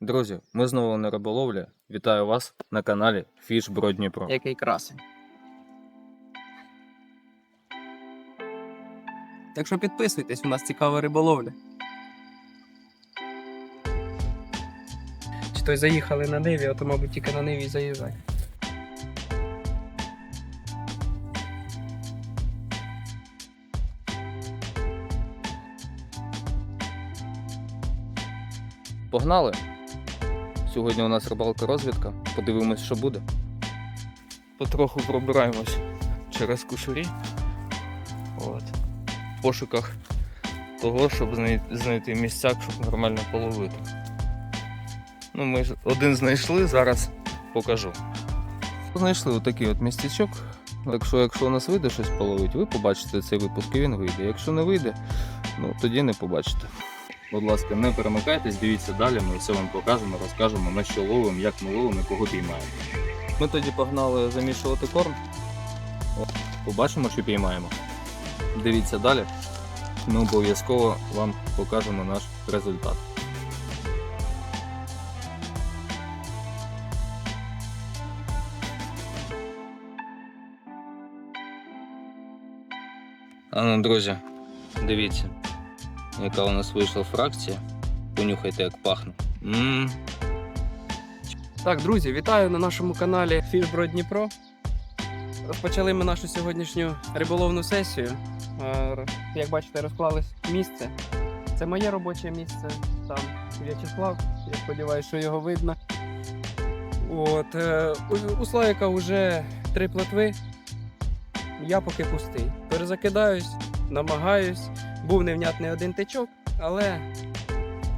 Друзі, ми знову на риболовлі. Вітаю вас на каналі Фіш Бро Дніпро. Який красень. Так що підписуйтесь, у нас цікава риболовля. Чи то й заїхали на Ниві, а то, мабуть, тільки на Ниві й заїжджать. Погнали! Сьогодні у нас рибалка розвідка. Подивимось, що буде. Потроху пробираємось через кушурі. От. В пошуках того, щоб знайти місцяк, щоб нормально половити. Ну, ми ж один знайшли, зараз покажу. Знайшли отакий от містечок. Так що, якщо у нас вийде щось половити, ви побачите цей випуск і він вийде. Якщо не вийде, ну тоді не побачите. Будь ласка, не перемикайтесь, дивіться далі, ми все вам покажемо, розкажемо, на що ловимо, як ми ловимо і кого піймаємо. Ми тоді погнали замішувати корм. Побачимо, що піймаємо. Дивіться далі. Ми обов'язково вам покажемо наш результат. А ну, друзі, дивіться, яка у нас вийшла фракція. Понюхайте, як пахне. Ммм, Так, друзі, вітаю на нашому каналі Фішбро Дніпро. Розпочали ми нашу сьогоднішню риболовну сесію. Е, Як бачите, розклались місце. Це моє робоче місце. Там В'ячеслав. Я сподіваюся, що його видно. От, е, у- у Славіка вже три плотви. Я поки пустий. Перезакидаюсь, намагаюсь. Був невнятний один тичок, але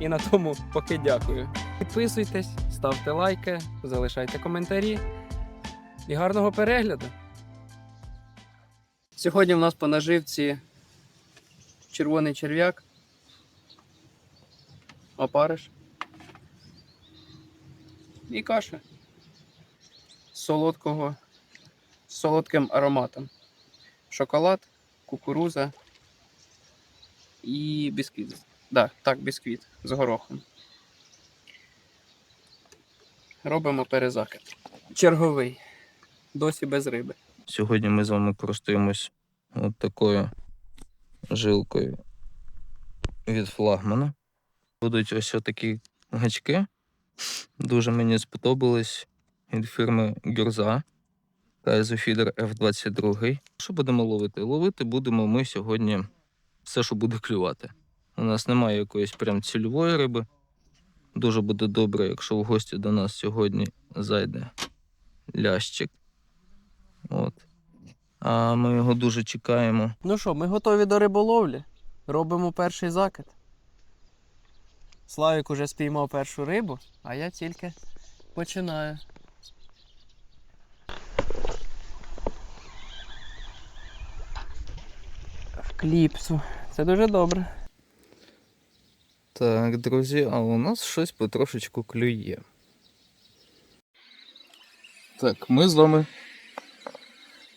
і на тому поки дякую. Підписуйтесь, ставте лайки, залишайте коментарі. І гарного перегляду. Сьогодні в нас по наживці червоний черв'як, опариш і каша солодкого, з солодким ароматом. Шоколад, кукуруза і бісквіт. Да, так, бісквіт з горохом. Робимо перезакид. Черговий. Досі без риби. Сьогодні ми з вами користуємось от такою жилкою від флагмана. Будуть ось такі гачки. Дуже мені сподобались від фірми Гюрза Кайзофідер F22. Що будемо ловити? Ловити будемо ми сьогодні все, що буде клювати. У нас немає якоїсь прям цільової риби. Дуже буде добре, якщо в гості до нас сьогодні зайде лящик. От. А ми його дуже чекаємо. Ну що, ми готові до риболовлі. Робимо перший закид. Славік уже спіймав першу рибу, а я тільки починаю. Кліпсу. Це дуже добре. Так, друзі, а у нас щось потрошечку клює. Так, ми з вами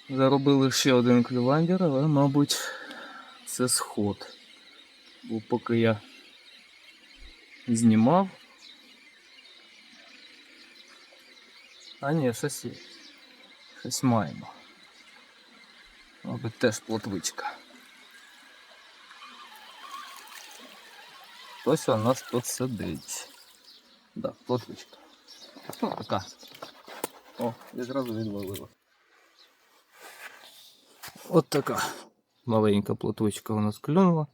заробили ще один клювандер, але, мабуть, це сход. Бо поки я знімав. А ні, щось є. Щось маємо. Мабуть, теж плотвичка. Хтось у нас тут сидить. Да, плотвичка. Ну, така. О, відразу відловила. От така маленька плотвичка у нас клюнула,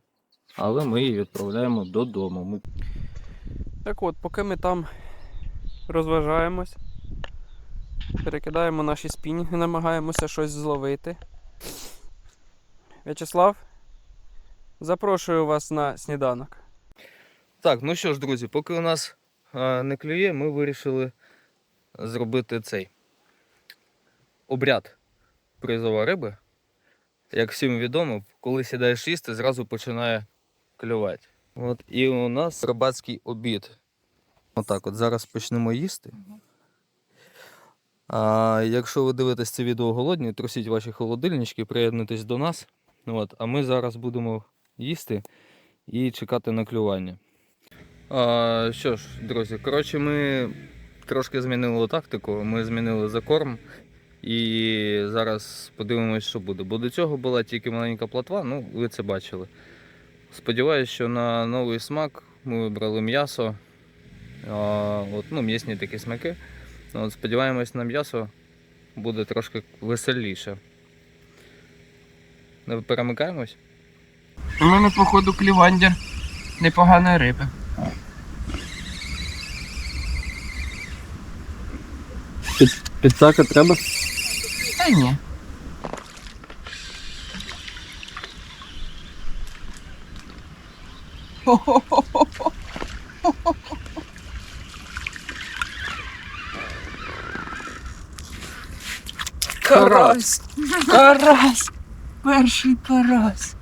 але ми її відправляємо додому. Ми... Так от, поки ми там розважаємось, перекидаємо наші спінінги, намагаємося щось зловити. В'ячеслав, запрошую вас на сніданок. Так, ну що ж, друзі, поки у нас не клює, ми вирішили зробити цей обряд призова риби. Як всім відомо, коли сідаєш їсти, зразу починає клювати. От і у нас рибацький обід. Отак, от зараз почнемо їсти. А якщо ви дивитесь це відео голодні, трусіть ваші холодильнички, приєднуйтесь до нас. От, а ми зараз будемо їсти і чекати на клювання. А, що ж, друзі, коротше, ми трошки змінили тактику, ми змінили закорм. І зараз подивимось, що буде. Бо до цього була тільки маленька платва, ну ви це бачили. Сподіваюсь, що на новий смак ми вибрали м'ясо. От, ну, м'ясні такі смаки. От, сподіваємось, на м'ясо буде трошки веселіше. Не перемикаємось? У мене, походу, клівандір непоганої риби. Підсака треба? Та ні. Карась! Карась! Перший карась!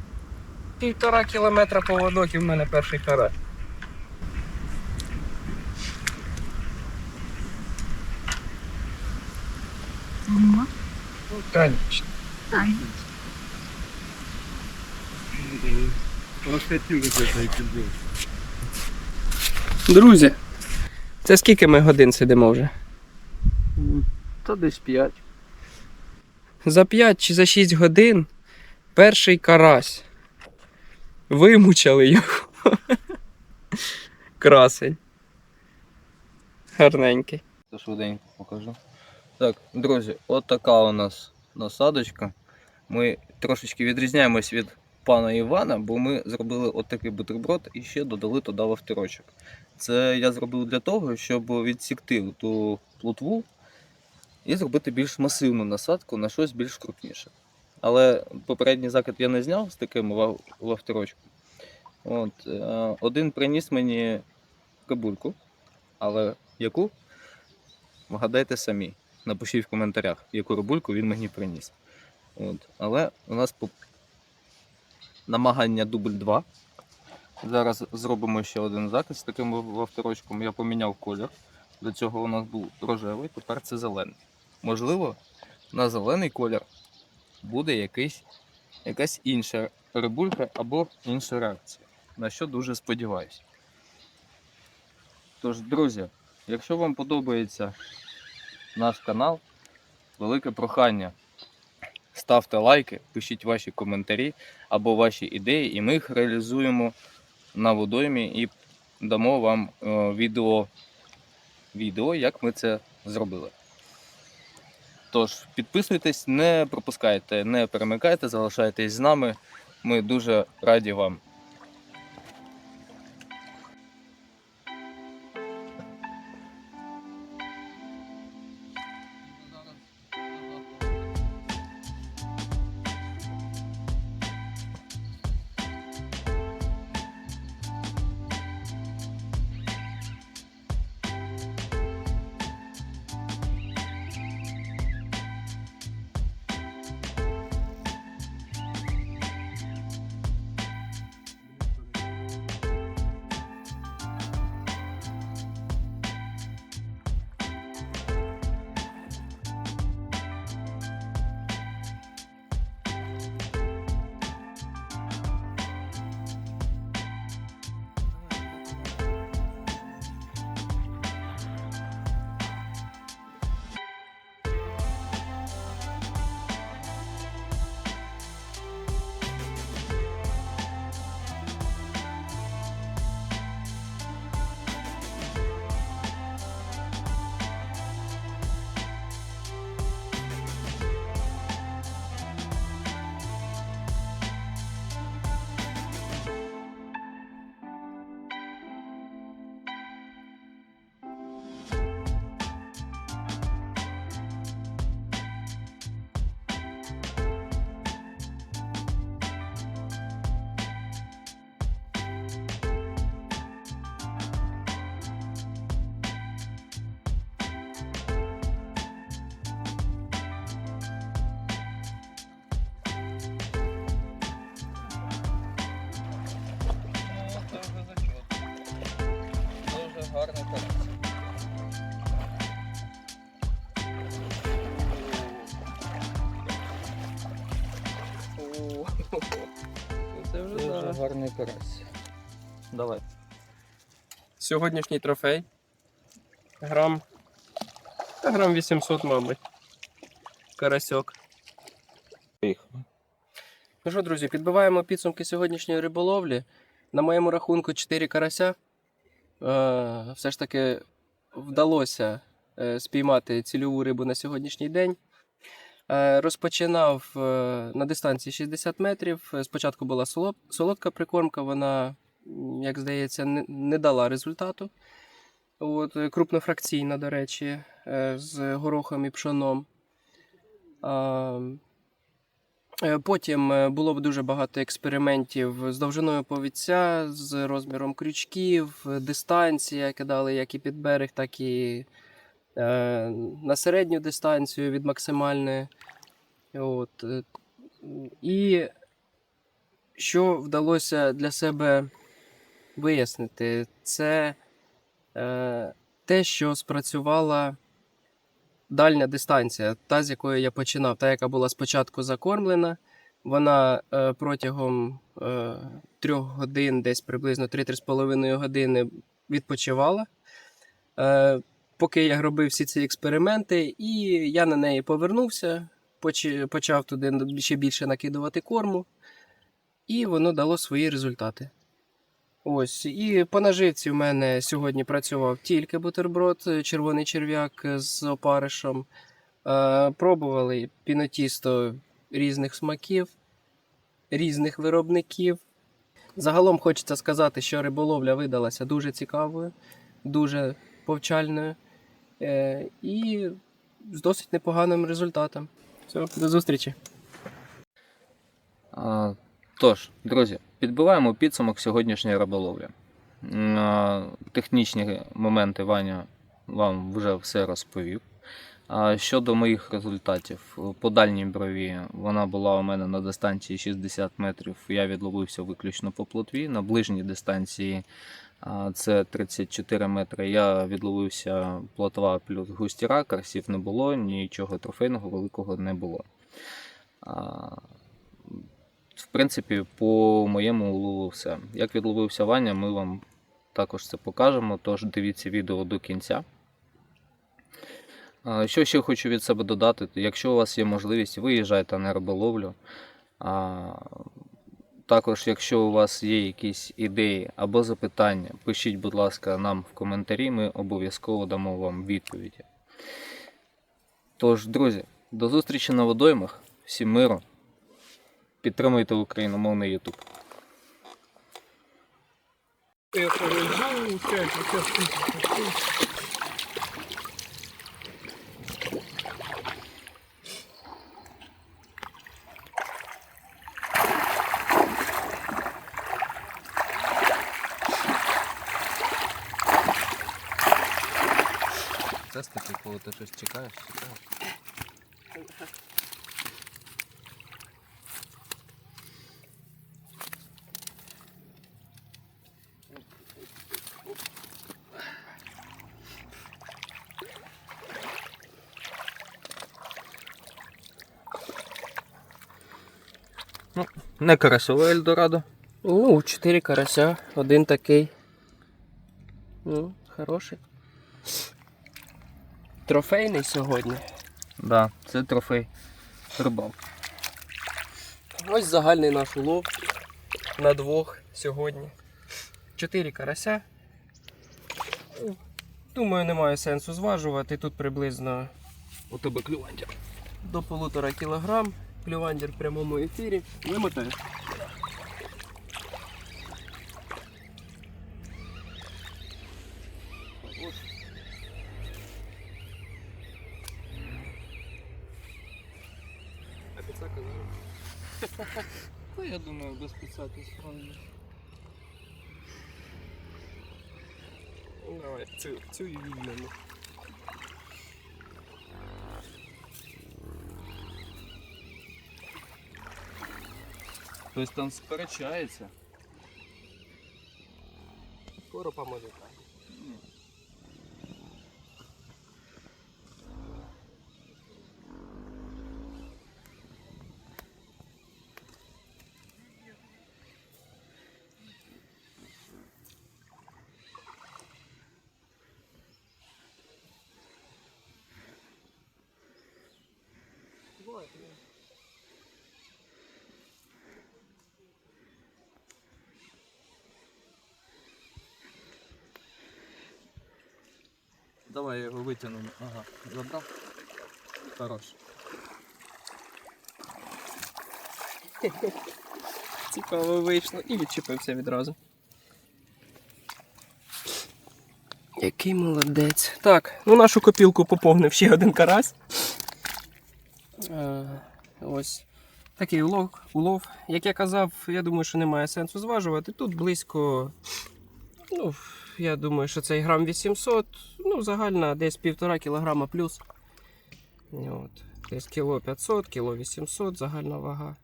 Півтора кілометра поводок і в мене перший карась. Ну, конечно. Друзі, це скільки ми годин сидимо вже? Та десь 5. За 5 чи за 6 годин перший карась. Вимучали його. Красень. Гарненький. Це швиденько покажу. Так, друзі, от така у нас насадочка. Ми трошечки відрізняємось від пана Івана, бо ми зробили от такий бутерброд і ще додали туди вовтирочок. Це я зробив для того, щоб відсікти ту плутву і зробити більш масивну насадку на щось більш крупніше. Але попередній закид я не зняв з таким вовтирочком. От, е, один приніс мені кабульку, але яку? Вгадайте самі. Напишіть в коментарях, яку рибульку він мені приніс. От. Але у нас по... намагання дубль 2. Зараз зробимо ще один закид з таким вовторочком. Я поміняв колір. До цього у нас був рожевий, тепер це зелений. Можливо, на зелений колір буде якийсь, якась інша рибулька або інша реакція. На що дуже сподіваюся. Тож, друзі, якщо вам подобається наш канал, велике прохання. Ставте лайки, пишіть ваші коментарі або ваші ідеї, і ми їх реалізуємо на водоймі і дамо вам е, відео, відео, як ми це зробили. Тож, підписуйтесь, не пропускайте, не перемикайте, залишайтесь з нами. Ми дуже раді вам. Гарний карась. Це вже да. гарний карась. Давай. сьогоднішній трофей. Грам. Та грам 800, мабуть. Карасьок. Ну що, друзі, підбиваємо підсумки сьогоднішньої риболовлі. На моєму рахунку 4 карася. Е, все ж таки вдалося е, спіймати цільову рибу на сьогоднішній день. Е, розпочинав на дистанції 60 метрів. Спочатку була солодка прикормка, вона, як здається, не, дала результату. От, крупнофракційна, до речі, з горохом і пшоном. Е, Потім е, було б дуже багато експериментів з довжиною повідця, з розміром крючків, дистанція кидали як і під берег, так і е, на середню дистанцію від максимальної. От. е, І що вдалося для себе вияснити, це е, те, що спрацювала дальня дистанція, та з якої я починав, та яка була спочатку закормлена. Вона е, протягом е, трьох годин, десь приблизно 3-3,5 години відпочивала. Е, поки я робив всі ці експерименти, і я на неї повернувся, поч- почав туди ще більше накидувати корму, і воно дало свої результати. Ось, і по наживці в мене сьогодні працював тільки бутерброд, е, червоний черв'як з опаришем. Е, пробували пінотісто різних смаків, різних виробників. Загалом хочеться сказати, що риболовля видалася дуже цікавою, дуже повчальною е, і з досить непоганим результатом. Все, до зустрічі. Тож, друзі, підбиваємо підсумок сьогоднішньої риболовлі. Технічні моменти Ваня вам вже все розповів. Щодо моїх результатів, по дальній брові вона була у мене на дистанції 60 метрів. Я відловився виключно по плотві. На ближній дистанції це 34 метри. Я відловився плотва плюс густіра, карсів не було, нічого трофейного великого не було. В принципі, по моєму улову все. Як відловився Ваня, ми вам також це покажемо, тож дивіться відео до кінця. Що ще хочу від себе додати, то якщо у вас є можливість, виїжджайте на риболовлю. Також, якщо у вас є якісь ідеї або запитання, пишіть, будь ласка, нам в коментарі, ми обов'язково дамо вам відповіді. Тож, друзі, до зустрічі на водоймах. Всім миру. Підтримуйте україномовний опять Це таки, коли ти щось чекаєш, чекаєш. Не карасове Ельдорадо. Ну, 4 карася, один такий. Ну, хороший. Трофейний сьогодні. Да, це трофей рибал. Ось загальний наш улов на двох сьогодні. Чотири карася. Думаю, немає сенсу зважувати. Тут приблизно У тебе клювання. до полутора кілограм. Клювандір в прямому ефірі. Вимотаю. А підсака зараз. Та я думаю, без підсаки справді. Ну, Давай, цю, цю і візьмемо. Хтось там сперечається. Скоро може так. Давай його витягну. Ага, забрав. Хорош. Цікаво вийшло і відчепився відразу. Який молодець. Так, ну нашу копілку поповнив ще один карась. Е, ось такий улов, улов. Як я казав, я думаю, що немає сенсу зважувати. Тут близько, ну, я думаю, що цей грам 800, ну, загальна десь півтора кілограма плюс. От. Десь кіло 500, кіло 800 загальна вага.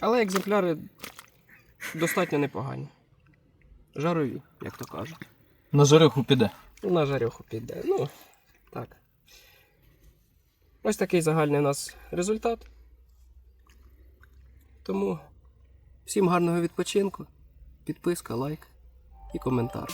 Але екземпляри достатньо непогані. Жарові, як то кажуть. На жареху піде. На жарьоху піде. Ну, так. Ось такий загальний у нас результат. Тому всім гарного відпочинку, підписка, лайк і коментар.